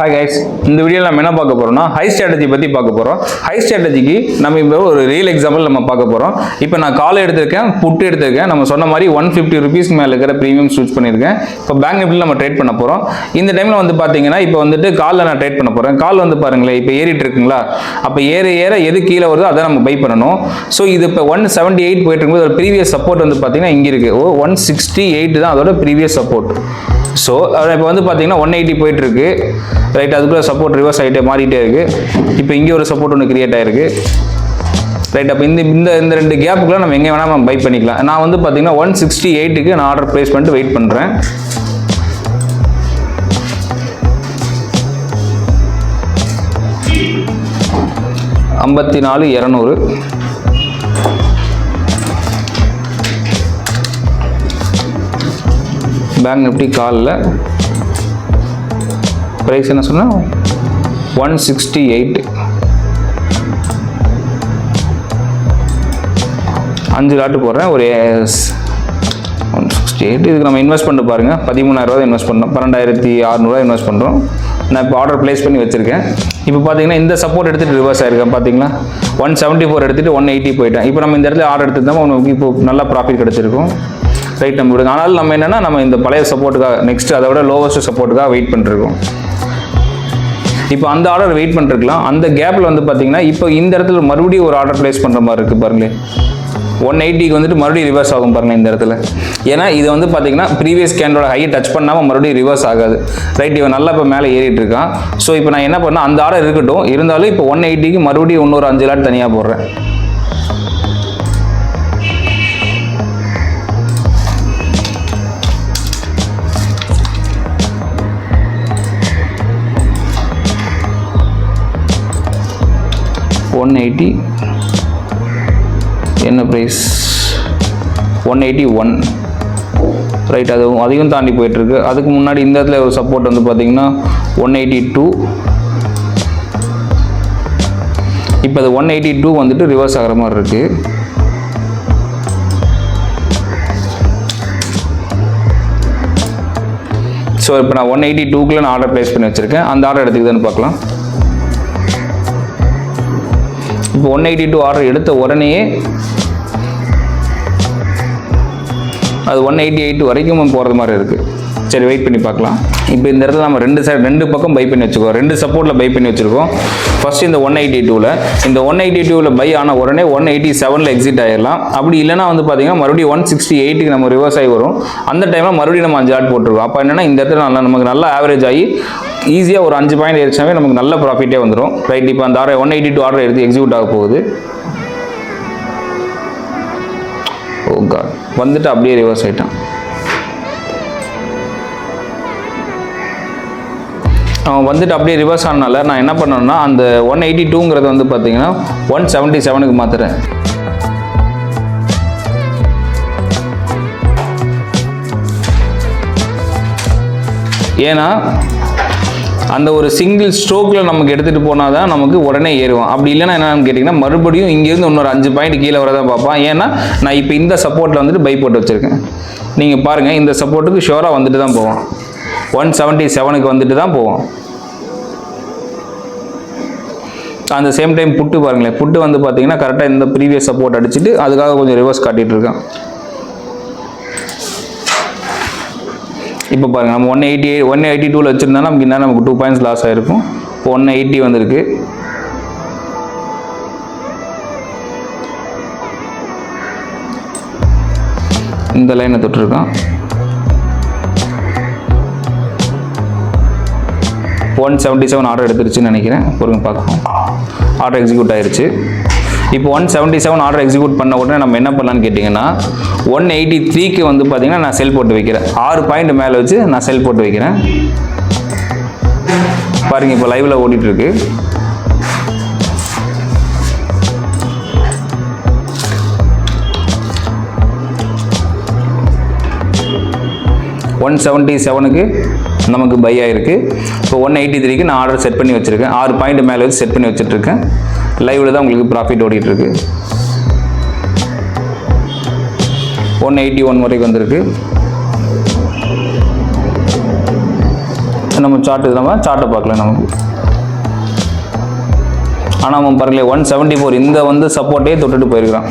Hi guys இந்த வீடியோவில் நம்ம என்ன பார்க்க போகிறோம்னா ஹை ஸ்ட்ராட்டஜி பற்றி பார்க்க போகிறோம் ஹை ஸ்ட்ராட்டஜிக்கு நம்ம இப்போ ஒரு ரியல் எக்ஸாம்பிள் நம்ம பார்க்க போகிறோம் இப்போ நான் கால் எடுத்திருக்கேன் புட்டு எடுத்திருக்கேன். நம்ம சொன்ன மாதிரி ஒன் ஃபிஃப்டி ருபீஸ் மேலே இருக்கிற ப்ரீமியம் சூஸ் பண்ணியிருக்கேன். இப்போ பேங்க் நிஃப்டியில் நம்ம ட்ரேட் பண்ண போகிறோம் இந்த டைமில் வந்து பார்த்தீங்கன்னா இப்போ வந்துட்டு காலில் நான் ட்ரேட் பண்ண போகிறேன் கால் வந்து பாருங்களேன் இப்போ ஏறிட்டு இருக்குங்களா? அப்போ ஏற ஏற எது கீழே வருதோ அதை நம்ம பை பண்ணணும். ஸோ இது இப்போ ஒன் செவன்ட்டி எயிட் போயிட்டு இருக்கும்போது ஒரு ப்ரீவியஸ் சப்போர்ட் வந்து பார்த்தீங்கன்னா இங்கே இருக்குது ஓ ஒன் சிக்ஸ்டி எயிட் தான் அதோட ப்ரீவியஸ் சப்போர்ட் ஸோ இப்போ வந்து பார்த்தீங்கன்னா ஒன் எயிட்டி போயிட்டு இருக்கு. ரைட் அதுக்குள்ளே சப்போர்ட் ரிவர்ஸ் ஆகிட்டே மாறிட்டே இருக்குது இப்போ இங்கே ஒரு சப்போர்ட் ஒன்று கிரியேட் ஆகிருக்கு ரைட் அப்போ இந்த இந்த இந்த ரெண்டு கேப்புக்குள்ள நம்ம எங்கே வேணால் நம்ம பை பண்ணிக்கலாம். நான் வந்து பார்த்தீங்கன்னா ஒன் சிக்ஸ்டி எயிட்டுக்கு நான் ஆர்டர் ப்ளேஸ் பண்ணிட்டு வெயிட் பண்ணுறேன் ஐம்பத்தி நாலு இரநூறு. பேங்க் நிஃப்டி காலில் ப்ரைஸ் என்ன சொன்னால் ஒன் சிக்ஸ்டி எயிட் அஞ்சு லாட்டு போடுறேன் ஒரு ஒன் சிக்ஸ்டி எயிட் இதுக்கு நம்ம இன்வெஸ்ட் பண்ணி பாருங்கள் பதிமூணாயிரரூவா இன்வெஸ்ட் பண்ணோம் பன்னெண்டாயிரத்தி அறநூறுவா இன்வெஸ்ட் பண்ணுறோம் நான் இப்போ ஆர்டர் ப்ளேஸ் பண்ணி வச்சுருக்கேன். இப்போ பார்த்தீங்கன்னா இந்த சப்போர்ட் எடுத்துகிட்டு ரிவர்ஸ் ஆயிருக்கேன் பார்த்தீங்களா ஒன் செவன்ட்டி ஃபோர் எடுத்துகிட்டு ஒன் எயிட்டி போயிட்டேன். இப்போ நம்ம இந்த இடத்துல ஆர்டர் எடுத்துருந்தோம் நமக்கு இப்போ நல்லா ப்ராஃபிட் கிடச்சிருக்கும். ரைட் நம்ம விடுங்க. ஆனால் நம்ம என்னென்னா நம்ம இந்த பழைய சப்போர்ட்டுக்காக நெக்ஸ்ட் அதை விட லோவஸ்ட் சப்போர்ட்டுக்காக வெயிட் பண்ணிருக்கோம் இப்போ அந்த ஆர்டர் வெயிட் பண்ணிருக்கலாம். அந்த கேப்பில் வந்து பார்த்தீங்கன்னா இப்போ இந்த இடத்துல மறுபடியும் ஒரு ஆர்டர் ப்ளேஸ் பண்ணுற மாதிரி இருக்குது பாருங்களேன் ஒன் எயிட்டிக்கு வந்துட்டு மறுபடியும் ரிவர்ஸ் ஆகும் பாருங்கள் இந்த இடத்துல. ஏன்னா இது வந்து பார்த்தீங்கன்னா ப்ரீவியஸ் கேண்டோட ஹையை டச் பண்ணாமல் மறுபடியும் ரிவர்ஸ் ஆகாது. ரைட் இவன் நல்லா இப்போ மேலே ஏறிட்டு இருக்கான். ஸோ இப்போ நான் என்ன பண்ணேன்? அந்த ஆர்டர் இருக்கட்டும். இருந்தாலும் இப்போ ஒன் எயிட்டிக்கு மறுபடியும் இன்னொரு அஞ்சு லாட் தனியாக போடுறேன். ஒன் எயிட்டி என்ன price one eighty one right அதுவும் அதையும் தாண்டி போயிட்டுருக்கு. அதுக்கு முன்னாடி இந்த இடத்துல ஒரு சப்போர்ட் வந்து பார்த்தீங்கன்னா ஒன் எயிட்டி டூ இப்போ அது ஒன் எயிட்டி டூ வந்துட்டு ரிவர்ஸ் ஆகிற மாதிரி இருக்குது ஸோ இப்போ நான் ஒன் எயிட்டி டூக்குள்ள நான் ஆர்டர் ப்ளேஸ் பண்ணி வச்சுருக்கேன். அந்த ஆர்டர் எடுத்துக்கிதான்னு பார்க்கலாம். இப்போ ஒன் எயிட்டி டூ ஆர்டர் எடுத்த உடனேயே அது ஒன் எயிட்டி எயிட் வரைக்கும் போகிறது மாதிரி இருக்குது சரி வெயிட் பண்ணி பார்க்கலாம். இப்போ இந்த இடத்துல நம்ம ரெண்டு சைடு ரெண்டு பக்கம் பை பண்ணி வச்சுக்கோம் ரெண்டு சப்போர்ட்டில் பை பண்ணி வச்சுருக்கோம். ஃபர்ஸ்ட் இந்த ஒன் எயிட்டி டூவில் இந்த ஒன் எயிட்டி டூவில் பை ஆன உடனே ஒன் எயிட்டி செவனில் எக்ஸிட் ஆகிடலாம் அப்படி இல்லைனா வந்து பார்த்தீங்கன்னா மறுபடியும் ஒன் சிக்ஸ்டி எயிட்டுக்கு நம்ம ரிவர்ஸ் ஆகி வரும். அந்த டைமில் மறுபடியும் நம்ம அஞ்சு ஆட் போட்டிருக்கோம். அப்போ என்னன்னா இந்த இடத்துல நல்லா நமக்கு நல்லா ஆவரேஜ் ஆகி ஈஸியாக ஒரு அஞ்சு பாயிண்ட் ஏறிச்சாவே நமக்கு நல்ல ப்ராஃபிட்டே வந்துடும் ரைட் இப்போ அந்த order one eighty two order எடுத்து எக்ஸிக்யூட் ஆக போகுது. Oh ஓ காட் வந்துட்டு அப்படியே ரிவர்ஸ் ஆகிட்டான் அவன் வந்துட்டு அப்படியே ரிவர்ஸ் ஆனனால நான் என்ன பண்ணேன்னா அந்த ஒன் எயிட்டி டூங்கிறது வந்து பார்த்தீங்கன்னா ஒன் செவன்ட்டி செவனுக்கு மாற்றுறேன் ஏன்னா அந்த ஒரு சிங்கிள் ஸ்ட்ரோக்கில் நமக்கு எடுத்துகிட்டு போனால் தான் நமக்கு உடனே ஏறுவோம் அப்படி இல்லைன்னா என்னன்னு கேட்டிங்கன்னா மறுபடியும் இங்கேருந்து இன்னொரு அஞ்சு பாயிண்ட் கீழே வரதான் பார்ப்பான். ஏன்னா நான் இப்போ இந்த சப்போர்ட்டில் வந்துட்டு பை போட்டு வச்சுருக்கேன். நீங்கள் பாருங்கள் இந்த சப்போர்ட்டுக்கு ஷோராக வந்துட்டு தான் போவோம் ஒன் செவன்ட்டி செவனுக்கு வந்துட்டு தான் போவோம். அந்த சேம் டைம் புட்டு பாருங்களேன். புட்டு வந்து பார்த்தீங்கன்னா கரெக்டாக இந்த ப்ரீவியஸ் சப்போர்ட் அடிச்சுட்டு அதுக்காக கொஞ்சம் ரிவர்ஸ் காட்டிகிட்டு இருக்கான். இப்போ பாருங்கள் நம்ம ஒன் எயிட்டி ஒன் எயிட்டி டூவில் வச்சுருந்தா நமக்கு இன்னும் நமக்கு டூ பாயிண்ட்ஸ் லாஸ் ஆகிருக்கும் இப்போ ஒன் எயிட்டி வந்திருக்கு. இந்த லைனை தொட்டிருக்கான். ஒன் செவன்ட்டி செவன் ஆர்டர் எடுத்துருச்சுன்னு நினைக்கிறேன். பொறுங்க பார்க்கலாம். ஆர்டர் எக்ஸிக்யூட் ஆயிடுச்சு இப்போ one seventy seven order execute பண்ண உடனே நம்ம என்ன பண்ணலான்னு கேட்டிங்கன்னா ஒன் எயிட்டி த்ரீக்கு வந்து பார்த்தீங்கன்னா நான் செல் போட்டு வைக்கிறேன். ஆறு பாயிண்ட் மேலே வச்சு நான் செல் போட்டு வைக்கிறேன். பாருங்கள் இப்போ லைவில் ஓடிட்டுருக்கு. ஒன் செவன்ட்டி செவனுக்கு நமக்கு பை ஆகிருக்கு இப்போ ஒன் எயிட்டி த்ரீக்கு நான் ஆர்டர் செட் பண்ணி வச்சுருக்கேன். ஆறு பாயிண்ட் மேலே வச்சு செட் பண்ணி வச்சுட்ருக்கேன். லைவில் தான் உங்களுக்கு ப்ராஃபிட் ஓடிட்டுருக்கு ஒன் எயிட்டி ஒன் வரைக்கும் வந்திருக்கு. நம்ம சார்ட் நம்ம சார்ட்டை பார்க்கலாம் நமக்கு. ஆனால் அவன் பாருங்களேன் ஒன் செவன்ட்டி ஃபோர் இந்த வந்து சப்போர்ட்டே தொட்டுட்டு போயிருக்கிறான்.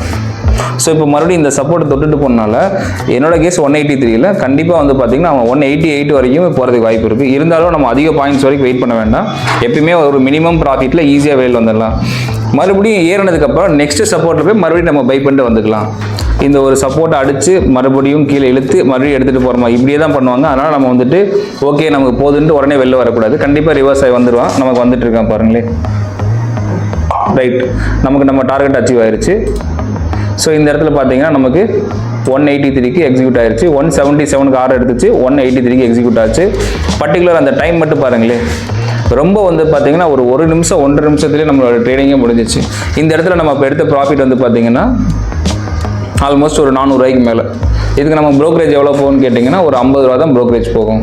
ஸோ இப்போ மறுபடியும் இந்த சப்போர்ட் தொட்டுட்டு போனால என்னோட கேஸ் ஒன் எயிட்டி த்ரீல கண்டிப்பாக வந்து பார்த்தீங்கன்னா அவன் ஒன் எயிட்டி எயிட் வரைக்கும் போகிறதுக்கு வாய்ப்பு இருக்குது இருந்தாலும் நம்ம அதிக பாயிண்ட்ஸ் வரைக்கும் வெயிட் பண்ண வேண்டாம். எப்பயுமே ஒரு மினிமம் ப்ராஃபிட்டில் ஈஸியாக வெளியில் வந்துடலாம். மறுபடியும் ஏறினதுக்கப்புறம் நெக்ஸ்ட் சப்போர்ட்டில் போய் மறுபடியும் நம்ம பை பண்ணிட்டு வந்துக்கலாம். இந்த ஒரு சப்போர்ட்டை அடித்து மறுபடியும் கீழே இழுத்து மறுபடியும் எடுத்துகிட்டு போகிறோமா இப்படியே தான் பண்ணுவாங்க. அதனால் நம்ம வந்துட்டு ஓகே நமக்கு போதுன்ட்டு உடனே வெளில வரக்கூடாது. கண்டிப்பாக ரிவர்ஸ் ஆகி வந்துடுவான் நமக்கு வந்துட்டு இருக்கான் பாருங்களேன். ரைட் நமக்கு நம்ம டார்கெட் அச்சீவ் ஆயிடுச்சு ஸோ இந்த இடத்துல பார்த்தீங்கன்னா நமக்கு ஒன் எயிட்டி த்ரீக்கு எக்ஸிக்யூட் ஆயிடுச்சு ஒன் செவன்ட்டி செவனுக்கு ஆர்டர் எடுத்துச்சு. ஒன் எயிட்டி த்ரீக்கு எக்ஸிக்யூட் ஆச்சு. பர்டிகுலர் அந்த டைம் மட்டும் பாருங்களேன். ரொம்ப வந்து பார்த்தீங்கன்னா ஒரு ஒரு நிமிஷம் ஒன்றரை நிமிஷத்துலேயே நம்மளோட ட்ரேடிங்கே முடிஞ்சிச்சு. இந்த இடத்துல நம்ம இப்போ எடுத்த ப்ராஃபிட் வந்து பார்த்தீங்கன்னா ஆல்மோஸ்ட் ஒரு நானூறுரூவாய்க்கு மேலே. இதுக்கு நம்ம ப்ரோக்கரேஜ் எவ்வளோ போகணும்னு கேட்டிங்கன்னா ஒரு ஐம்பது ரூபா தான் ப்ரோக்கரேஜ் போகும்.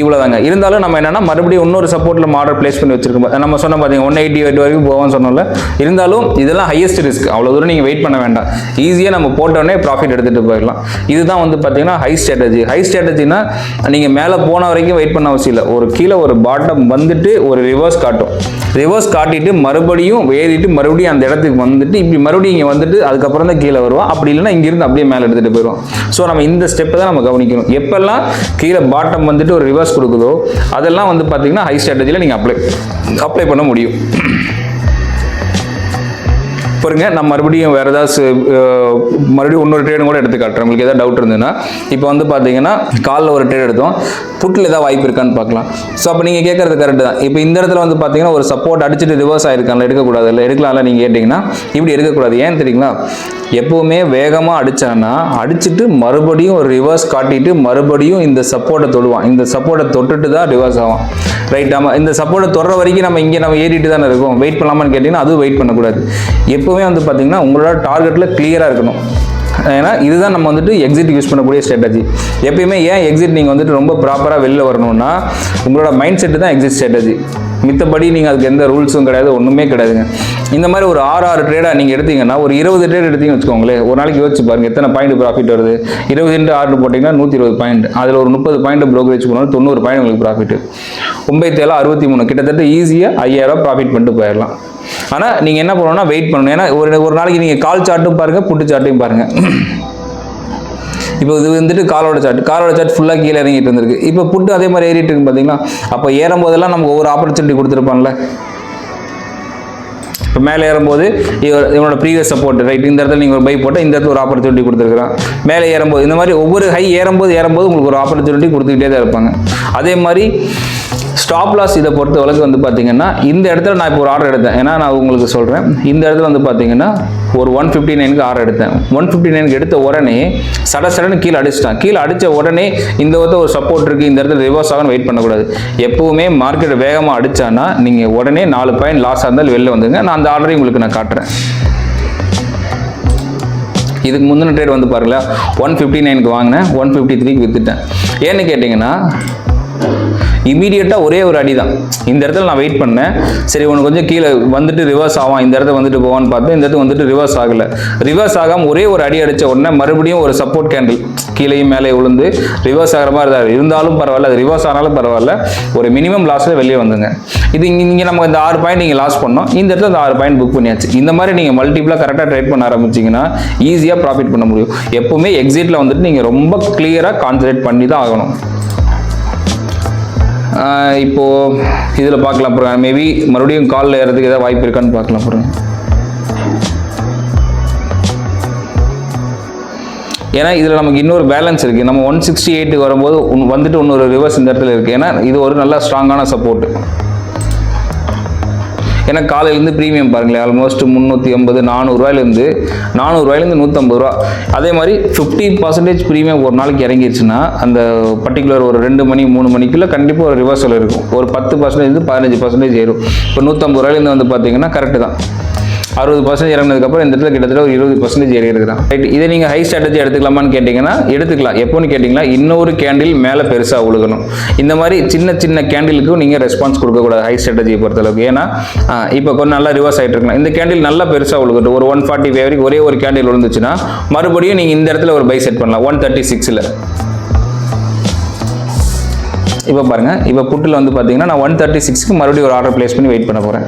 இவ்வளோதாங்க இருந்தாலும் நம்ம என்னென்னா மறுபடியும் இன்னொரு சப்போர்ட்டில் ஆர்டர் பிளேஸ் பண்ணி வச்சிருக்கோம். நம்ம சொன்ன பார்த்தீங்க ஒன் எயிட்டி எயிட் வரைக்கும் போவோம்னு சொன்னோம்ல. இருந்தாலும் இதெல்லாம் ஹையஸ்ட் ரிஸ்க் அவ்வளோ தூரம் நீங்கள் வெயிட் பண்ண வேண்டாம். ஈஸியாக நம்ம போட்டோடனே ப்ராஃபிட் எடுத்துகிட்டு போயிடலாம். இதுதான் வந்து பார்த்தீங்கன்னா ஹை ஸ்ட்ராட்டஜி ஹை ஸ்ட்ராட்டஜினா நீங்கள் மேலே போன வரைக்கும் வெயிட் பண்ண அவசியம் இல்லை. ஒரு கீழே ஒரு பாட்டம் வந்துட்டு ஒரு ரிவர்ஸ் காட்டும். ரிவர்ஸ் காட்டிட்டு மறுபடியும் ஏறிட்டு மறுபடியும் அந்த இடத்துக்கு வந்துட்டு இப்படி மறுபடியும் இங்கே வந்துட்டு அதுக்கப்புறம் தான் கீழே வருவோம் அப்படி இல்லைன்னா இங்கேருந்து அப்படியே மேலே எடுத்துகிட்டு போயிடுவோம் ஸோ நம்ம இந்த ஸ்டெப்பை தான் நம்ம கவனிக்கணும். எப்பெல்லாம் கீழே பாட்டம் வந்துட்டு ஒரு ரிவர்ஸ் கொடுக்குதோ அதெல்லாம் வந்து பார்த்தீங்கன்னா ஹை ஸ்ட்ராட்டஜியில் நீங்கள் அப்ளை அப்ளை பண்ண முடியும். பாருங்க நான் மறுபடியும் வேறு ஏதாவது மறுபடியும் இன்னொரு ட்ரேடும் கூட எடுத்து காட்டுறேன். உங்களுக்கு ஏதாவது டவுட் இருந்ததுன்னா இப்போ வந்து பார்த்தீங்கன்னா காலில் ஒரு ட்ரேட் எடுத்தோம். புட்டில் ஏதாவது வாய்ப்பு இருக்கான்னு பார்க்கலாம் ஸோ அப்போ நீங்கள் கேட்குறது கரெக்ட் தான். இப்போ இந்த இடத்துல வந்து பார்த்தீங்கன்னா ஒரு சப்போர்ட் அடிச்சுட்டு ரிவர்ஸ் ஆயிருக்கான்ல எடுக்கக்கூடாது இல்லை? எடுக்கலாம்ல நீங்கள் கேட்டிங்கன்னா? இப்படி எடுக்கக்கூடாது. ஏன் தெரியுங்களா? எப்போவுமே வேகமாக அடித்தான்னா அடிச்சுட்டு மறுபடியும் ஒரு ரிவர்ஸ் காட்டிட்டு மறுபடியும் இந்த சப்போர்ட்டை தொடுவான். இந்த சப்போர்ட்டை தொட்டுட்டு தான் ரிவர்ஸ் ஆகும் ரைட் ஆமாம் இந்த சப்போர்ட்டை தொடுற வரைக்கும் நம்ம இங்கே நம்ம ஏறிட்டு தானே இருக்கோம். வெயிட் பண்ணலாமான்னு கேட்டிங்கன்னா அதுவும் வெயிட் பண்ணக்கூடாது. எப்போவுமே வந்து பார்த்தீங்கன்னா உங்களோட டார்கெட்டில் கிளியராக இருக்கணும். ஏன்னா இதுதான் நம்ம வந்துட்டு எக்ஸிட் யூஸ் பண்ணக்கூடிய ஸ்ட்ராட்டஜி எப்பயுமே ஏன் எக்ஸிட் நீங்கள் வந்துட்டு ரொம்ப ப்ராப்பராக வெளில வரணும்னா உங்களோட மைண்ட் செட்டு தான் எக்ஸிட் ஸ்ட்ராட்டஜி மித்தபடி நீங்கள் அதுக்கு எந்த ரூல்ஸும் கிடையாது ஒன்றுமே கிடையாதுங்க. இந்த மாதிரி ஒரு ஆறு ஆறு ட்ரேடாக நீங்கள் எடுத்தீங்கன்னா ஒரு இருபது ட்ரேட் எடுத்தீங்கன்னு வச்சுக்கோங்களேன். ஒரு நாளைக்கு யோசிச்சு பாருங்க எத்தனை பாயிண்ட் ப்ராஃபிட் வருது? இருபது இன்ட்டு ஆறு போட்டிங்கன்னா நூற்றி இருபது பாயிண்ட் அதில் ஒரு முப்பது பாயிண்ட் brokerage போனாலும் தொண்ணூறு பாயிண்ட் உங்களுக்கு ப்ராஃபிட் ஒம்பது ஏழு அறுபத்தி மூணு. கிட்டத்தட்ட ஈஸியாக ஐயாயிரம் ப்ராஃபிட் பண்ணிட்டு போயிடலாம். ஆனால் நீங்கள் என்ன பண்ணணும்னா வெயிட் பண்ணணும். ஏன்னா ஒரு ஒரு நாளைக்கு நீங்கள் கால் சார்ட்டும் பாருங்கள் புட்டு சார்ட்டையும் பாருங்கள் இப்போ இது வந்துட்டு காலோட சாட் காலோட சார்ட் ஃபுல்லாக கீழே இறங்கிட்டு இருந்திருக்கு. இப்போ புட்டு அதே மாதிரி ஏறிட்டு இருக்கு பார்த்தீங்களா அப்போ ஏறும்போதெல்லாம் நமக்கு ஒவ்வொரு ஆப்பர்ச்சுனிட்டி கொடுத்துருப்பான்ல. இப்போ மேலே ஏறும்போது இவனோட ப்ரீவியஸ் சப்போர்ட் ரைட் இந்த இடத்துல நீங்கள் ஒரு பை போட்டால் இந்த இடத்துல ஒரு ஆப்பர்ச்சுனிட்டி கொடுத்துருக்குறான். மேலே ஏறும்போது இந்த மாதிரி ஒவ்வொரு ஹை ஏறும்போது ஏறும்போது உங்களுக்கு ஒரு ஆப்பர்ச்சுனிட்டி கொடுத்துக்கிட்டே தான் இருப்பாங்க. அதே மாதிரி ஸ்டாப் லாஸ் இதை பொறுத்த வரைக்கும் வந்து பார்த்தீங்கன்னா இந்த இடத்துல நான் இப்போ ஒரு ஆர்டர் எடுத்தேன். ஏன்னா நான் உங்களுக்கு சொல்கிறேன் இந்த இடத்துல வந்து பார்த்தீங்கன்னா ஒரு ஒன் ஃபிஃப்டி நைனுக்கு ஆர்டர் எடுத்தேன். ஒன் ஃபிஃப்டி நைனுக்கு எடுத்த உடனே சட சடன்னு கீழே அடிச்சிட்டான். கீழே அடித்த உடனே இந்த இடத்துல ஒரு சப்போர்ட் இருக்குது இந்த இடத்துல ரிவர்ஸ் ஆகணும் வெயிட் பண்ணக்கூடாது. எப்போவுமே மார்க்கெட் வேகமாக அடித்தான்னா நீங்கள் உடனே நாலு பாயிண்ட் லாஸ் இருந்தால் வெளில வந்துங்க நான் அந்த ஆர்டரையும் உங்களுக்கு நான் காட்டுறேன். இதுக்கு முந்தின ட்ரேட் வந்து பாருங்களேன். ஒன் ஃபிஃப்டி நைனுக்கு வாங்கினேன். ஒன் ஃபிஃப்டி த்ரீக்கு வித்துட்டேன். ஏன்னு கேட்டிங்கன்னா இமீடியட்டாக ஒரே ஒரு அடி தான் இந்த இடத்துல நான் வெயிட் பண்ணேன். சரி உனக்கு கொஞ்சம் கீழே வந்துட்டு ரிவர்ஸ் ஆவான். இந்த இடத்துல வந்துட்டு போவான்னு பார்த்தேன். இந்த இடத்துல வந்துட்டு ரிவர்ஸ் ஆகலை. ரிவர்ஸ் ஆகாமல் ஒரே ஒரு அடி அடித்த உடனே மறுபடியும் ஒரு சப்போர்ட் கேண்டில் கீழேயும் மேலே விழுந்து ரிவர்ஸ் ஆகிற மாதிரி தான். இருந்தாலும் பரவாயில்ல அது ரிவர்ஸ் ஆனாலும் பரவாயில்ல. ஒரு மினிமம் லாஸில் வெளியே வந்துங்க இது இங்கே இங்கே நம்ம இந்த ஆறு பாயிண்ட் நீங்கள் லாஸ் பண்ணோம். இந்த இடத்துல இந்த ஆறு பாயிண்ட் புக் பண்ணியாச்சு. இந்த மாதிரி நீங்கள் மல்டிபிளாக கரெக்டாக ட்ரேட் பண்ண ஆரம்பிச்சிங்கன்னா ஈஸியாக ப்ராஃபிட் பண்ண முடியும். எப்பவுமே எக்ஸிட்டில் வந்துட்டு நீங்கள் ரொம்ப கிளியராக கான்சன்ட்ரேட் பண்ணி தான் ஆகணும். இப்போது இப்போ இதில் பார்க்கலாம் அப்புறம் மேபி மறுபடியும் காலில் ஏறதுக்கு ஏதாவது வாய்ப்பு இருக்கான்னு பார்க்கலாம் அப்புறம் ஏன்னா இதில் நமக்கு இன்னொரு பேலன்ஸ் இருக்குது நம்ம ஒன் சிக்ஸ்டி எயிட்டுக்கு வரும்போது வந்துட்டு இன்னொரு ரிவர்ஸ் இந்த இடத்துல இருக்குது ஏன்னா இது ஒரு நல்ல ஸ்ட்ராங்கான சப்போர்ட் ஏன்னா காலையிலேருந்து ப்ரீமியம் பாருங்களேன் ஆல்மோஸ்ட் முந்நூற்றி ஐம்பது நானூறுரூவாயிலேருந்து நானூறுரூவாயிலேருந்து நூற்றம்பது ரூபா. அதே மாதிரி ஃபிஃப்டி பர்சன்டேஜ் ப்ரீமியம் ஒரு நாளைக்கு இறங்கிருச்சுன்னா அந்த பர்டிகுலர் ஒரு ரெண்டு மணி மூணு மணிக்குள்ளே கண்டிப்பாக ஒரு ரிவர்சல் இருக்கும். ஒரு பத்து பர்சன்டேஜ் பதினஞ்சு பர்சன்டேஜ் ஏறும். இப்போ நூற்றம்பது ரூபாயிலேருந்து வந்து பார்த்தீங்கன்னா கரெக்டு தான். அறுபது பர்சன்டேஜ் இறங்கினதுக்கப்புறம் இந்த இடத்துல கிட்டத்தட்ட ஒரு இருபது பர்சன்டேஜ் ஏறி இருக்குதான் ரைட் இதை நீங்கள் ஹை ஸ்ட்ராட்டஜி எடுத்துக்கலாமான்னு கேட்டிங்கன்னா எடுத்துக்கலாம். எப்போன்னு கேட்டிங்கன்னா இன்னொரு கேண்டில் மேலே பெருசாக உழுகணும். இந்த மாதிரி சின்ன சின்ன கேண்டிலுக்கும் நீங்கள் ரெஸ்பான்ஸ் கொடுக்கக்கூடாது ஹை ஸ்ட்ராட்டஜியை பொறுத்தளவுக்கு. ஏன்னா இப்போ கொஞ்சம் நல்லா ரிவர்ஸ் ஆகிட்டு இருக்கலாம். இந்த கேண்டில் நல்லா பெருசாக உழுகட்டும். ஒரு ஒன் ஃபார்ட்டி ஃபைவ் வரைக்கும் ஒரே ஒரு கேண்டில் விழுந்துச்சுன்னா மறுபடியும் நீங்கள் இந்த இடத்துல ஒரு பை செட் பண்ணலாம். ஒன் தேர்ட்டி சிக்ஸில் இப்போ பாருங்கள் இப்போ புட்டில் வந்து பார்த்தீங்கன்னா நான் ஒன் தேர்ட்டி சிக்ஸ்க்கு மறுபடியும் ஒரு ஆர்டர் ப்ளேஸ் பண்ணி வெயிட் பண்ண போகிறேன்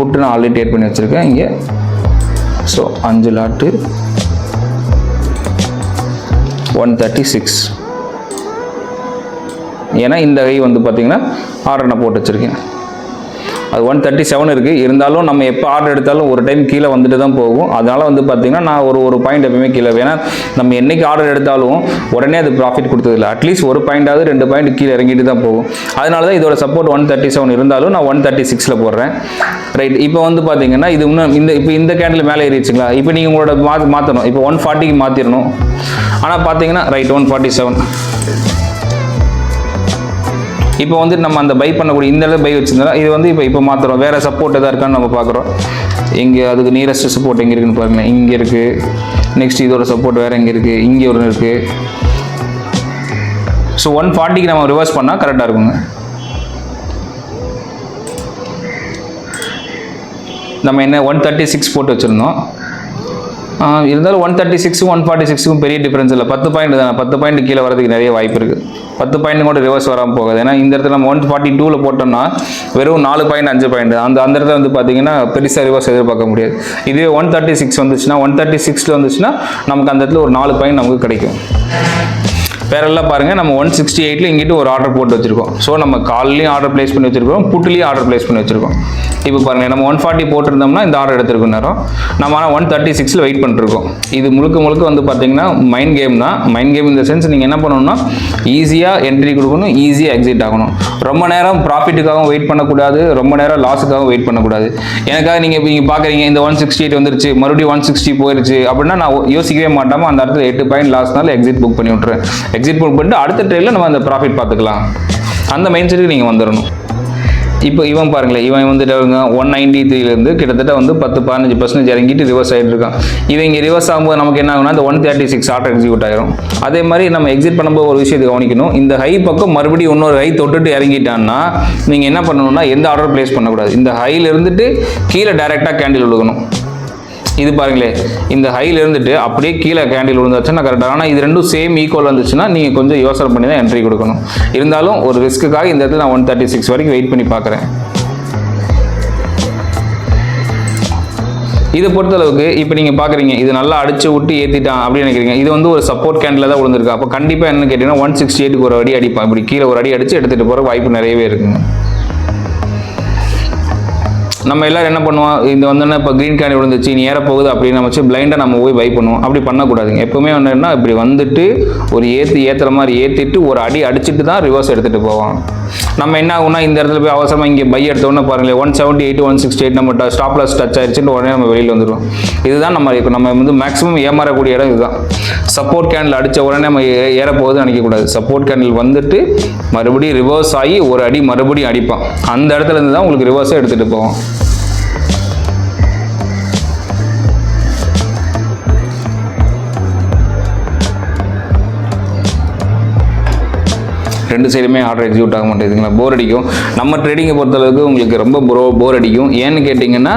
ஃபுட்டு நான் ஆல்ரெடி டேட் பண்ணி வச்சுருக்கேன். இங்கே ஸோ அஞ்சு லாட்டு. ஒன் தேர்ட்டி சிக்ஸ் ஏன்னா இந்த கை வந்து பார்த்தீங்கன்னா ஆர்டர் நான் போட்டு வச்சுருக்கேன். அது ஒன் தேர்ட்டி செவன் இருக்குது இருந்தாலும் நம்ம எப்போ ஆர்டர் எடுத்தாலும் ஒரு டைம் கீழே வந்துட்டு தான் போகும். அதனால் வந்து பார்த்திங்கன்னா நான் ஒரு ஒரு பாயிண்ட் எப்பவுமே கீழே ஏன்னா நம்ம என்றைக்கு ஆர்டர் எடுத்தாலும் உடனே அது ப்ராஃபிட் கொடுத்ததில்ல. அட்லீஸ்ட் ஒரு பாயிண்டாவது ரெண்டு பாயிண்ட் கீழே இறங்கிட்டு தான் போகும். அதனால தான் இதோட சப்போர்ட் ஒன் தேர்ட்டி செவன் இருந்தாலும் நான் ஒன் தேர்ட்டி சிக்ஸில் போடுறேன். ரைட் இப்போ வந்து பார்த்தீங்கன்னா இது இன்னும் இந்த இப்போ இந்த கேண்டில் மேலே ஏறிச்சுங்களா இப்போ நீங்கள் உங்களோட மா மாற்றணும் இப்போ ஒன் ஃபார்ட்டிக்கு மாற்றிடணும் ஆனால் பார்த்தீங்கன்னா ரைட் ஒன் ஃபார்ட்டி செவன் இப்போ வந்து நம்ம அந்த பை பண்ணக்கூடிய இந்த இடத்துல பை வச்சிருந்தா இது வந்து இப்போ இப்போ மாற்றுறோம் வேறு சப்போர்ட் எதாவது இருக்கான்னு நம்ம பார்க்குறோம். இங்கே அதுக்கு நியரஸ்ட் சப்போர்ட் எங்கே இருக்குன்னு பாருங்கள் இங்கே இருக்குது நெக்ஸ்ட் இதோட சப்போர்ட் வேறு எங்கே இருக்குது இங்கே ஒன்று இருக்குது ஸோ ஒன் ஃபார்ட்டிக்கு நம்ம ரிவர்ஸ் பண்ணால் கரெக்டாக இருக்குங்க. நம்ம என்ன ஒன் தேர்ட்டி சிக்ஸ் போட்டு வச்சுருந்தோம். இருந்தாலும் ஒன் தேர்ட்டி சிக்ஸும் ஒன் ஃபார்ட்டி சிக்ஸுக்கும் பெரிய டிஃப்ரென்ஸ் இல்லை. பத்து பாயிண்ட் தானே. பத்து பாயிண்ட் கீழே வரதுக்கு நிறைய வாய்ப்பு இருக்குது பத்து பாயிண்ட் கூட ரிவர்ஸ் வராமல் போகுது. ஏன்னா இந்த இடத்துல நம்ம ஒன் ஃபார்ட்டி டூவில் போட்டோம்னா வெறும் நாலு பாயிண்ட் அஞ்சு பாயிண்ட் அந்த அந்த இடத்துல வந்து பார்த்தீங்கன்னா பெருசாக ரிவர்ஸ் எதிர்பார்க்க முடியாது. இதுவே ஒன் தேர்ட்டி சிக்ஸ் வந்துச்சுன்னா ஒன் தேர்ட்டி சிக்ஸில் வந்துச்சுன்னா நமக்கு அந்த இடத்துல ஒரு நாலு பாயிண்ட் நமக்கு கிடைக்கும். பேரலாக பாருங்கள் பாருங்க. நம்ம ஒன் சிக்ஸ்டி எயிட்ல இங்கிட்டு ஒரு ஆர்டர் போட்டு வச்சிருக்கோம். ஸோ நம்ம கால்லையும் ஆர்டர் பிளேஸ் பண்ணி வச்சிருக்கோம். புட்லையும் ஆர்டர் பிளேஸ் பண்ணி வச்சிருக்கோம். இப்போ பாருங்கள் நம்ம ஒன் ஃபார்ட்டி போட்டிருந்தோம்னா இந்த ஆர்டர் எடுத்துருக்கோம் நேரம். நம்ம ஆனால் ஒன் தேர்ட்டி சிக்ஸில் வெயிட் பண்ணிருக்கோம். இது முழுக்க முழுக்க வந்து பார்த்தீங்கன்னா மைண்ட் கேம் தான். மைண்ட் கேம் இந்த சென்ஸ் நீங்கள் என்ன பண்ணணும்னா ஈஸியாக என்ட்ரி கொடுக்கணும் ஈஸியாக எக்ஸிட் ஆகணும். ரொம்ப நேரம் ப்ராஃபிட்டுக்காகவும் வெயிட் பண்ணக்கூடாது. ரொம்ப நேரம் லாஸுக்காகவும் வெயிட் பண்ணக்கூடாது. எனக்காக நீங்கள் இப்போ நீங்கள் பார்க்குறீங்க இந்த ஒன் சிக்ஸ்டி எயிட் வந்துருச்சு மறுபடியும் ஒன் சிக்ஸ்டி போயிருச்சு அப்படின்னா நான் யோசிக்கவே மாட்டாமல் அந்த இடத்துல எட்டு பாயிண்ட் லாஸ்னால எக்ஸிட் புக் பண்ணி விட்றேன் எக்ஸிட் புக் பண்ணிட்டு அடுத்த ட்ரெயிலில் நம்ம அந்த ப்ராஃபிட் பார்த்துக்கலாம். அந்த மைண்ட் செட்டுக்கு நீங்கள் வந்துடணும் இப்போ இவன் பாருங்களேன் இவன் வந்துட்டு ஒன் நைன்டி த்ரீலேருந்து கிட்டத்தட்ட வந்து பத்து பதினஞ்சு பர்சன்டேஜ் இறங்கிட்டு ரிவர்ஸ் ஆகிட்டு இருக்கான். இவன் இங்கே ரிவர்ஸ் ஆகும்போது நமக்கு என்ன ஆகும்னா அந்த one thirty six order execute ஆயிரும். அதே மாதிரி நம்ம எக்ஸிட் பண்ணும்போது ஒரு விஷயத்தை கவனிக்கணும். இந்த ஹை பக்கம் மறுபடியும் இன்னொரு ஹை தொட்டுட்டு இறங்கிட்டான்னா நீங்கள் என்ன பண்ணணும்னா எந்த ஆர்டர் ப்ளேஸ் பண்ணக்கூடாது. இந்த ஹையில் இருந்துட்டு கீழே டைரெக்டாக கேண்டில் விழுகணும். இது பாருங்களேன் இந்த ஹையில் இருந்துட்டு அப்படியே கீழே கேண்டில் விழுந்தாச்சுன்னா கரெக்டாக ஆனால் இது ரெண்டும் சேம் ஈக்குவல் வந்துச்சுன்னா நீங்கள் கொஞ்சம் யோசனை பண்ணி தான் என்ட்ரி கொடுக்கணும். இருந்தாலும் ஒரு ரிஸ்க்குக்காக இந்த இடத்துல நான் ஒன் தேர்ட்டி சிக்ஸ் வரைக்கும் வெயிட் பண்ணி பார்க்குறேன். இதை பொறுத்தளவுக்கு இப்போ நீங்கள் பார்க்குறீங்க இது நல்லா அடிச்சு விட்டு ஏற்றிட்டான் அப்படின்னு நினைக்கிறீங்க. இது வந்து ஒரு சப்போர்ட் கேண்டில் தான் விழுந்திருக்கு. அப்போ கண்டிப்பாக என்னென்னு கேட்டிங்கன்னா ஒன் சிக்ஸ்டி எயிட்டுக்கு ஒரு அடி அடிப்பான் இப்படி கீழே ஒரு அடி அடித்து எடுத்துகிட்டு போகிற வாய்ப்பு நிறையவே இருக்குங்க. நம்ம எல்லாரும் என்ன பண்ணுவோம்? இந்த வந்தோன்னா இப்போ க்ரீன் கேண்டி விழுந்துச்சு நீ ஏற போகுது அப்படின்னு நம்ம வச்சு பிளைண்டாக நம்ம போய் பை பண்ணுவோம். அப்படி பண்ணக்கூடாதுங்க. எப்பவுமே என்னன்னா இப்படி வந்துட்டு ஒரு ஏற்றி ஏற்றுற மாதிரி ஏற்றிட்டு ஒரு அடி அடிச்சுட்டு தான் ரிவர்ஸ் எடுத்துகிட்டு போவான் நம்ம என்ன ஆகும்னா இந்த இடத்துல போய் அவசரமாக இங்கே பை எடுத்தோன்னே பாருங்களேன் one seventy eight one sixty eight நம்ம ஸ்டாப் லாஸ் டச் ஆயிடுச்சுன்னு உடனே நம்ம வெளியில் வந்துடுவோம் இதுதான் நம்ம இப்போ நம்ம வந்து மேக்ஸிமம் ஏமாறக்கூடிய இடம் இதுதான். சப்போர்ட் கேண்டில் அடித்த உடனே நம்ம ஏ- ஏற போகுதுன்னு நினைக்கக்கூடாது. சப்போர்ட் கேண்டில் வந்துட்டு மறுபடியும் ரிவர்ஸ் ஆகி ஒரு அடி மறுபடியும் அடிப்பான். அந்த இடத்துல இருந்து தான் உங்களுக்கு ரிவர்ஸே எடுத்துகிட்டு போவோம். ரெண்டு சைடுமே ஆர்டர் எக்ஸிக்யூட் ஆக மாட்டேங்குதுங்களா? போர் அடிக்கும். நம்ம ட்ரேடிங்கை பொறுத்தளவுக்கு உங்களுக்கு ரொம்ப ப்ரோ போர் அடிக்கும். ஏன்னு கேட்டிங்கன்னா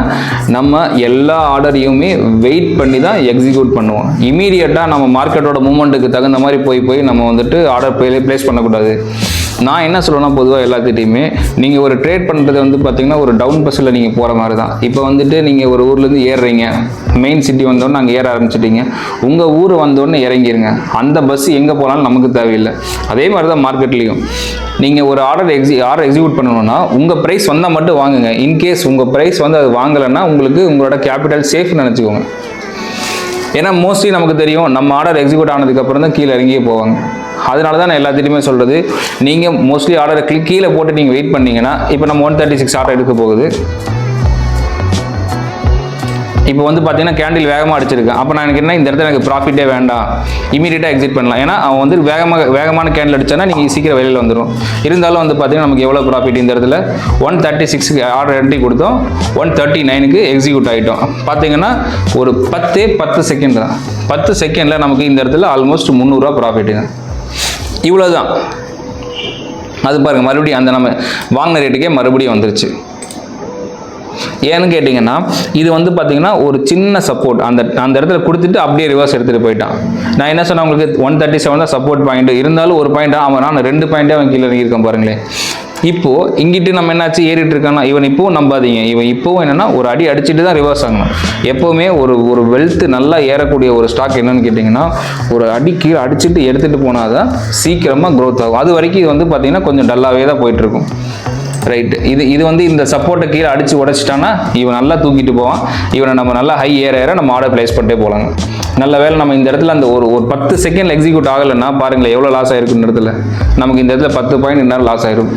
நம்ம எல்லா ஆர்டரையுமே வெயிட் பண்ணி தான் எக்ஸிக்யூட் பண்ணுவோம். இமீடியட்டாக நம்ம மார்க்கெட்டோட மூமெண்ட்டுக்கு தகுந்த மாதிரி போய் போய் நம்ம வந்துட்டு ஆர்டர் ப்ளேஸ் பண்ணக்கூடாது. நான் என்ன சொல்லுவேன்னா பொதுவாக எல்லாத்துட்டையுமே நீங்கள் ஒரு ட்ரேட் பண்ணுறது வந்து பார்த்தீங்கன்னா ஒரு டவுன் பஸ்ஸில் நீங்கள் போகிற மாதிரி தான் இப்போ வந்துட்டு நீங்கள் ஒரு ஊர்லேருந்து ஏறுறீங்க. மெயின் சிட்டி வந்தோடனே அங்கே ஏற ஆரம்பிச்சிட்டிங்க. உங்கள் ஊர் வந்தோடனே இறங்கிருங்க. அந்த பஸ் எங்கே போனாலும் நமக்கு தேவையில்லை. அதே மாதிரி தான் மார்க்கெட்லேயும் நீங்கள் ஒரு ஆர்டர் எக்ஸி ஆர்டர் எக்ஸிக்யூட் பண்ணணும்னா உங்கள் ப்ரைஸ் வந்தால் மட்டும் வாங்குங்க. இன்கேஸ் உங்கள் ப்ரைஸ் வந்து அது வாங்கலைன்னா உங்களுக்கு உங்களோட கேபிட்டல் சேஃப்னு நினச்சிக்கோங்க. ஏன்னா மோஸ்ட்லி நமக்கு தெரியும் நம்ம ஆர்டர் எக்ஸிக்யூட் ஆனதுக்கப்புறம் தான் கீழே இறங்கியே போவாங்க. அதனால தான் நான் எல்லாத்திட்டையுமே சொல்கிறது நீங்கள் மோஸ்ட்லி ஆர்டரை கிளிக் கீழே போட்டு நீங்கள் வெயிட் பண்ணிங்கன்னா இப்போ நம்ம ஒன் தேர்ட்டி சிக்ஸ் ஆர்டர் எடுக்க போகுது. இப்போ வந்து பார்த்தீங்கன்னா கேண்டில் வேகமாக அடிச்சிருக்கேன் அப்போ நான் எனக்கு என்ன இந்த இடத்துல எனக்கு ப்ராஃபிட்டே வேண்டாம். இமீடியட்டாக எக்ஸிட் பண்ணலாம். ஏன்னா அவன் வந்து வேகமாக வேகமான கேண்டில் அடித்தானா நீங்கள் சீக்கிரம் வெளியில் வந்துடும் இருந்தாலும் வந்து பார்த்தீங்கன்னா நமக்கு எவ்வளோ ப்ராஃபிட் இந்த இடத்துல? ஒன் தேர்ட்டி சிக்ஸ்க்கு ஆர்டர் என்ட்ரி கொடுத்தோம். ஒன் தேர்ட்டி நைனுக்கு எக்ஸிக்யூட் ஆகிட்டோம் பார்த்தீங்கன்னா ஒரு பத்தே பத்து செகண்ட் தான். பத்து செகண்டில் நமக்கு இந்த இடத்துல ஆல்மோஸ்ட் முந்நூறுரூவா ப்ராஃபிட்டுங்க இவ்வளோ தான் அது பாருங்கள் மறுபடியும் அந்த நம்ம வாங்கின ரேட்டுக்கே மறுபடியும் வந்துருச்சு. ஏன்னு கேட்டிங்கன்னா இது வந்து பார்த்தீங்கன்னா ஒரு சின்ன சப்போர்ட் அந்த அந்த இடத்துல கொடுத்துட்டு அப்படியே ரிவர்ஸ் எடுத்துகிட்டு போயிட்டான். நான் என்ன சொன்னேன் உங்களுக்கு? ஒன் தேர்ட்டி செவன் தான் சப்போர்ட் பாயிண்ட் இருந்தாலும் ஒரு பாயிண்ட் அவன் நான் ரெண்டு பாயிண்ட்டே அவன் கீழே இருக்கேன் பாருங்களேன். இப்போ இங்கிட்டு நம்ம என்னாச்சு ஏறிட்டு இருக்கானா இவன் இப்போவும் நம்பாதீங்க. இவன் இப்போவும் என்னன்னா ஒரு அடி அடிச்சுட்டு தான் ரிவர்ஸ் ஆகணும். எப்போவுமே ஒரு ஒரு வெல்த் நல்லா ஏறக்கூடிய ஒரு ஸ்டாக் என்னன்னு கேட்டிங்கன்னா ஒரு அடி கீழே அடிச்சுட்டு எடுத்துகிட்டு போனால் தான் சீக்கிரமாக க்ரோத் ஆகும். அது வரைக்கும் இது வந்து பார்த்தீங்கன்னா கொஞ்சம் டல்லாகவே தான் போயிட்டு இருக்கும். ரைட்டு இது இது வந்து இந்த சப்போர்ட்டை கீழே அடித்து உடைச்சிட்டான்னா இவன் நல்லா தூக்கிட்டு போவான். இவனை நம்ம நல்லா ஹை ஏற ஏற நம்ம ஆர்டர் ப்ளேஸ் பண்ணிட்டே போகலாங்க. நல்ல வேளை நம்ம இந்த இடத்துல அந்த ஒரு ஒரு பத்து செகண்ட் எக்ஸிக்யூட் ஆகலைன்னா பாருங்களேன் எவ்வளோ லாஸ் ஆயிருக்கும் இந்த இடத்துல. நமக்கு இந்த இடத்துல பத்து பாயிண்ட் இன்னும் லாஸ் ஆயிரும்.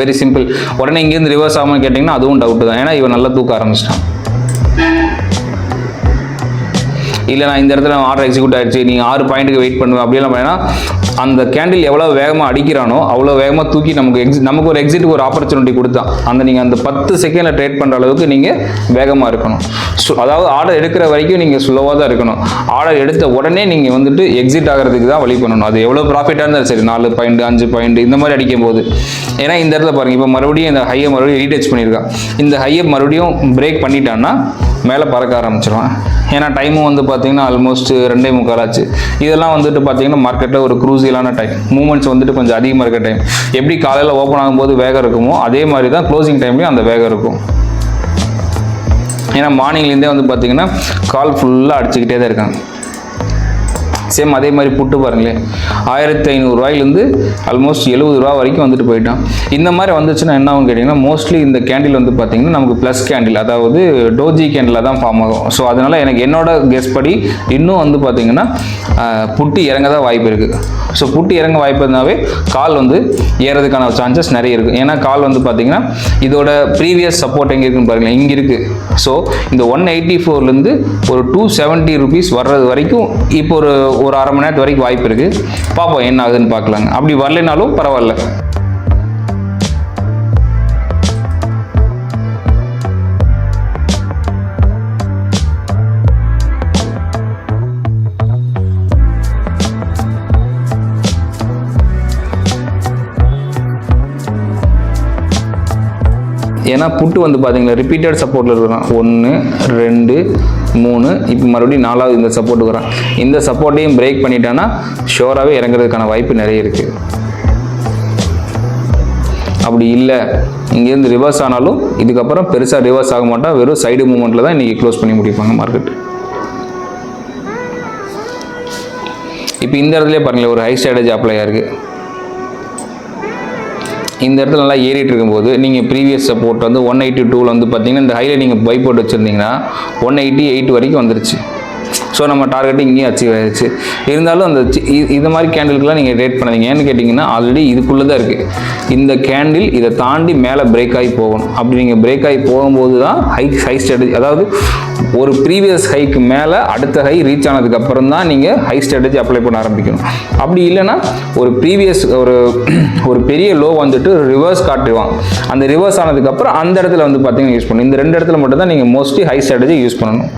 வெரி சிம்பிள் உடனே இங்கேருந்து ரிவர்ஸ் ஆகாமல் கேட்டிங்கன்னா அதுவும் டவுட்டு தான். ஏன்னா இவன் நல்லா தூக்க ஆரம்பிச்சிட்டான். இல்லை நான் இந்த இடத்துல ஆர்டர் எக்ஸிக்யூட் ஆயிடுச்சு நீங்கள் ஆறு பாயிண்ட்டுக்கு வெயிட் பண்ணுவேன் அப்படியெல்லாம் பண்ணா அந்த கேண்டில் எவ்வளோ வேகமாக அடிக்கிறானோ அவ்வளோ வேகமாக தூக்கி நமக்கு எக்ஸி நமக்கு ஒரு எக்ஸிட்டுக்கு ஒரு ஆப்பர்ச்சுனிட்டி கொடுத்தான். அந்த நீங்கள் அந்த பத்து செகண்டில் ட்ரேட் பண்ணுற அளவுக்கு நீங்கள் வேகமாக இருக்கணும். ஸோ அதாவது ஆர்டர் எடுக்கிற வரைக்கும் நீங்கள் ஸ்லோவாக தான் இருக்கணும். ஆர்டர் எடுத்த உடனே நீங்கள் வந்துட்டு எக்ஸிட் ஆகிறதுக்கு தான் வழி பண்ணணும். அது எவ்வளோ ப்ராஃபிட்டாக இருந்தாலும் சரி நாலு பாயிண்ட் அஞ்சு பாயிண்ட் இந்த மாதிரி அடிக்கும் போது ஏன்னா இந்த இடத்துல பாருங்கள் இப்போ மறுபடியும் இந்த ஹையை மறுபடியும் ரீடச் பண்ணியிருக்கான். இந்த ஹையை மறுபடியும் பிரேக் பண்ணிட்டான்னா மேலே பறக்க ஆரம்பிச்சிருவான். ஏன்னா டைமும் வந்து பார்த்தீங்கன்னா ஆல்மோஸ்ட் ரெண்டே முக்கால் ஆச்சு. இதெல்லாம் வந்துட்டு பார்த்தீங்கன்னா மார்க்கெட்டில் ஒரு க்ரூசியலான டைம் மூமெண்ட்ஸ் வந்துட்டு கொஞ்சம் அதிகமாக இருக்க டைம் எப்படி காலையில் ஓப்பன் ஆகும்போது வேகம் இருக்குமோ அதே மாதிரி தான் க்ளோசிங் டைம்லேயும் அந்த வேகம் இருக்கும். ஏன்னா மார்னிங்லேருந்தே வந்து பார்த்தீங்கன்னா கால் ஃபுல்லாக அடிச்சுக்கிட்டே தான் இருக்காங்க. சேம் அதே மாதிரி புட்டு பாருங்களேன். ஆயிரத்தி ஐநூறுரூவாயிலேருந்து ஆல்மோஸ்ட் எழுபது ரூபா வரைக்கும் வந்துட்டு போயிட்டான். இந்த மாதிரி வந்துச்சுன்னா என்ன ஆகும் கேட்டிங்கன்னா மோஸ்ட்லி இந்த கேண்டில் வந்து பார்த்தீங்கன்னா நமக்கு ப்ளஸ் கேண்டில் அதாவது டோஜி கேண்டில் தான் ஃபார்ம் ஆகும். ஸோ அதனால் எனக்கு என்னோட கெஸ் படி இன்னும் வந்து பார்த்தீங்கன்னா புட்டு இறங்க தான் வாய்ப்பு இருக்குது ஸோ புட்டு இறங்க வாய்ப்பு இருந்தாவே கால் வந்து ஏறதுக்கான சான்சஸ் நிறைய இருக்குது ஏன்னா கால் வந்து பார்த்தீங்கன்னா இதோட ப்ரீவியஸ் சப்போர்ட் எங்கே இருக்குன்னு பாருங்களேன். இங்கே இருக்குது ஸோ இந்த ஒன் எயிட்டி ஃபோர்லேருந்து ஒரு டூ செவன்ட்டி ருபீஸ் வர்றது வரைக்கும் இப்போ ஒரு ஒரு அரை மணி நேரத்து வரைக்கும் வாய்ப்பு இருக்குது பார்ப்போம் என்ன ஆகுதுன்னு பார்க்கலாங்க. அப்படி வரலைனாலும் பரவாயில்ல. ஏன்னா புட்டு வந்து பார்த்தீங்களா ரிப்பீட்டட் சப்போர்ட்டில் இருக்கிறான். ஒன்று ரெண்டு மூணு இப்போ மறுபடியும் நாலாவது இந்த சப்போர்ட் இருக்கிறான் இந்த சப்போர்ட்டையும் பிரேக் பண்ணிட்டான்னா ஷோராகவே இறங்குறதுக்கான வாய்ப்பு நிறைய இருக்குது அப்படி இல்லை இங்கேருந்து ரிவர்ஸ் ஆனாலும் இதுக்கப்புறம் பெருசாக ரிவர்ஸ் ஆக மாட்டா வெறும் சைடு மூமெண்ட்டில் தான் இன்றைக்கி க்ளோஸ் பண்ணி முடிப்பாங்க மார்க்கெட் இப்போ இந்த இடத்துல பாருங்களேன் ஒரு ஹை ஸ்ட்ராட்டஜி அப்ளை ஆயிருக்கு இந்த இடத்துல நல்லா ஏறிட்டு இருக்கும்போது நீங்கள் ப்ரீவியஸ் சப்போர்ட் வந்து ஒன் எயிட்டி டூவில் வந்து பார்த்தீங்கன்னா இந்த ஹைல நீங்கள் பை போட்டு வச்சுருந்தீங்கன்னா ஒன் எயிட்டி எயிட் வரைக்கும் வந்துருச்சு. ஸோ நம்ம டார்கெட் இங்கேயும் அச்சீவ் ஆயிடுச்சு இருந்தாலும் அந்த இது மாதிரி கேண்டிலுக்குலாம் நீங்கள் ரேட் பண்ணாதீங்க. ஏன்னு கேட்டிங்கன்னா ஆல்ரெடி இதுக்குள்ளே தான் இருக்குது இந்த கேண்டில் இதை தாண்டி மேலே பிரேக் ஆகி போகணும். அப்படி நீங்கள் பிரேக் ஆகி போகும்போது தான் ஹை ஹை ஸ்ட்ராட்டஜி அதாவது ஒரு ப்ரீவியஸ் ஹைக்கு மேலே அடுத்த ஹை ரீச் ஆனதுக்கு அப்புறம் தான் நீங்கள் ஹை ஸ்ட்ராட்டஜி அப்ளை பண்ண ஆரம்பிக்கணும். அப்படி இல்லைன்னா ஒரு ப்ரீவியஸ் ஒரு ஒரு பெரிய லோ வந்துட்டு ரிவர்ஸ் காட்டுவான் அந்த ரிவர்ஸ் ஆனதுக்கப்புறம் அந்த இடத்துல வந்து பார்த்தீங்கன்னா யூஸ் பண்ணணும். இந்த ரெண்டு இடத்துல மட்டும் தான் நீங்கள் மோஸ்ட்லி ஹை ஸ்ட்ராட்டஜி யூஸ் பண்ணணும்.